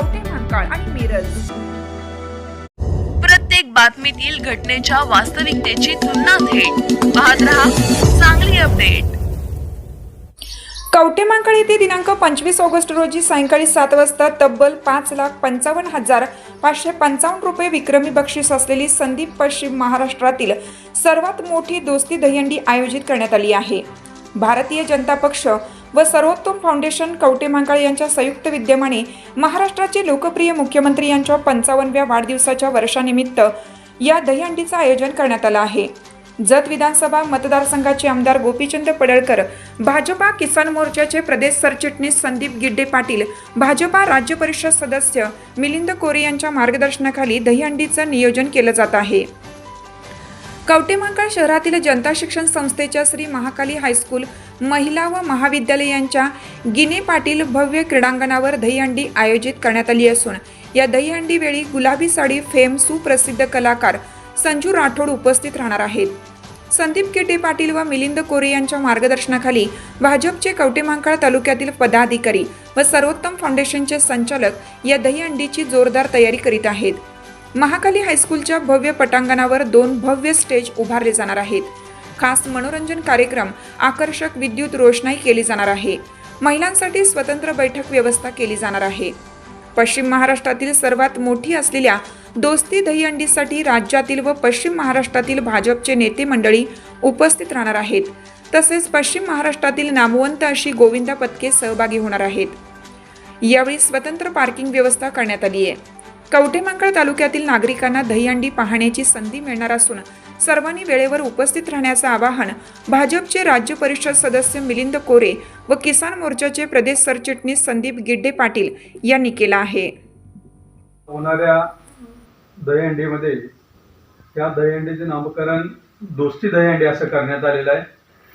कवठे महांकाळ आणि मिरज. प्रत्येक बातमीतील घटनेच्या वास्तविकतेची तुलना थेट. पाहत रहा चांगली अपडेट. कवटेमांकळ येथे दिनांक पंचवीस ऑगस्ट रोजी सायंकाळी सात वाजता तब्बल पाच लाख पंचावन्न हजार पाचशे पंचावन्न रुपये विक्रमी बक्षीस असलेली संदीप पश्चिम महाराष्ट्रातील सर्वात मोठी दोस्ती दहीहंडी आयोजित करण्यात आली आहे. भारतीय जनता पक्ष व सर्वोत्तम फाउंडेशन कवटेमांकाळ यांच्या संयुक्त विद्यमाने महाराष्ट्राचे लोकप्रिय मुख्यमंत्री यांच्या पंचावन्नव्या वाढदिवसाच्या वर्षानिमित्त या दहीहंडीचं आयोजन करण्यात आलं आहे. जत विधानसभा मतदारसंघाचे आमदार गोपीचंद पडळकर भाजपा किसान मोर्चाचे प्रदेश सरचिटणीस संदीप गिड्डे पाटील भाजपा राज्य परिषद सदस्य मिलिंद कोरे यांच्या मार्गदर्शनाखाली दहीहंडीचं नियोजन केलं जात आहे. कवटेमांकाळ शहरातील जनता शिक्षण संस्थेच्या श्री महाकाली हायस्कूल महिला व महाविद्यालयांच्या गिने पाटील भव्य क्रीडांगणावर दहीहंडी आयोजित करण्यात आली असून या दहीहंडी वेळी गुलाबी साडी फेम सुप्रसिद्ध कलाकार संजू राठोड उपस्थित राहणार आहेत. संदीप केटे पाटील व मिलिंद कोरे यांच्या मार्गदर्शनाखाली भाजपचे कवटेमांकाळ तालुक्यातील पदाधिकारी व सर्वोत्तम फाउंडेशनचे संचालक या दहीहंडीची जोरदार तयारी करीत आहेत. महाकाली हायस्कूलच्या भव्य पटांगणावर दोन भव्य स्टेज उभारले जाणार आहेत. खास मनोरंजन कार्यक्रम आकर्षक विद्युत रोषणाई केली जाणार आहे. महिलांसाठी स्वतंत्र बैठक व्यवस्था केली जाणार आहे. पश्चिम महाराष्ट्रातील सर्वात मोठी असलेल्या दोस्ती दहीहंडीसाठी राज्यातील व पश्चिम महाराष्ट्रातील भाजपचे नेते मंडळी उपस्थित राहणार आहेत. तसेच पश्चिम महाराष्ट्रातील नामवंत अशी गोविंदा पथके सहभागी होणार आहेत. यावेळी स्वतंत्र पार्किंग व्यवस्था करण्यात आली आहे. कवठेमांकळ तालुक्यातील नागरिकांना दहीहंडी पाहण्याची संधी मिळणार असून सर्वांनी वेळेवर उपस्थित राहण्याचं आवाहन भाजपचे राज्य परिषद सदस्य मिलिंद कोरे व किसान मोर्चाचे प्रदेश सरचिटणीस संदीप गिड्डे पाटील यांनी केलं आहे. होणाऱ्या दहीहंडीमध्ये त्या दहीहंडीचे नामकरण दोस्ती दहीहंडी असं करण्यात आलेलं आहे.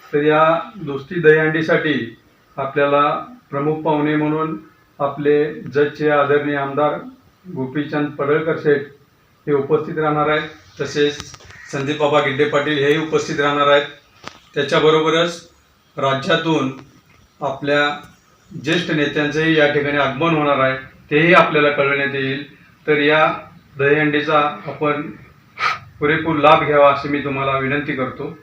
तर या दोस्ती दहीहंडीसाठी आपल्याला प्रमुख पाहुणे म्हणून आपले जजचे आदरणीय आमदार गोपीचंद पडळकर शेठ हे उपस्थित राहणार आहेत. तसेच संदीप बाबा गिड्डे पाटील हेही उपस्थित राहणार आहेत. त्याच्याबरोबरच राज्यातून आपल्या ज्येष्ठ नेत्यांचंही या ठिकाणी आगमन होणार आहे. तेही आपल्याला कळवण्यात येईल. तर या दहीहंडीचा आपण पुरेपूर लाभ घ्यावा अशी मी तुम्हाला विनंती करतो.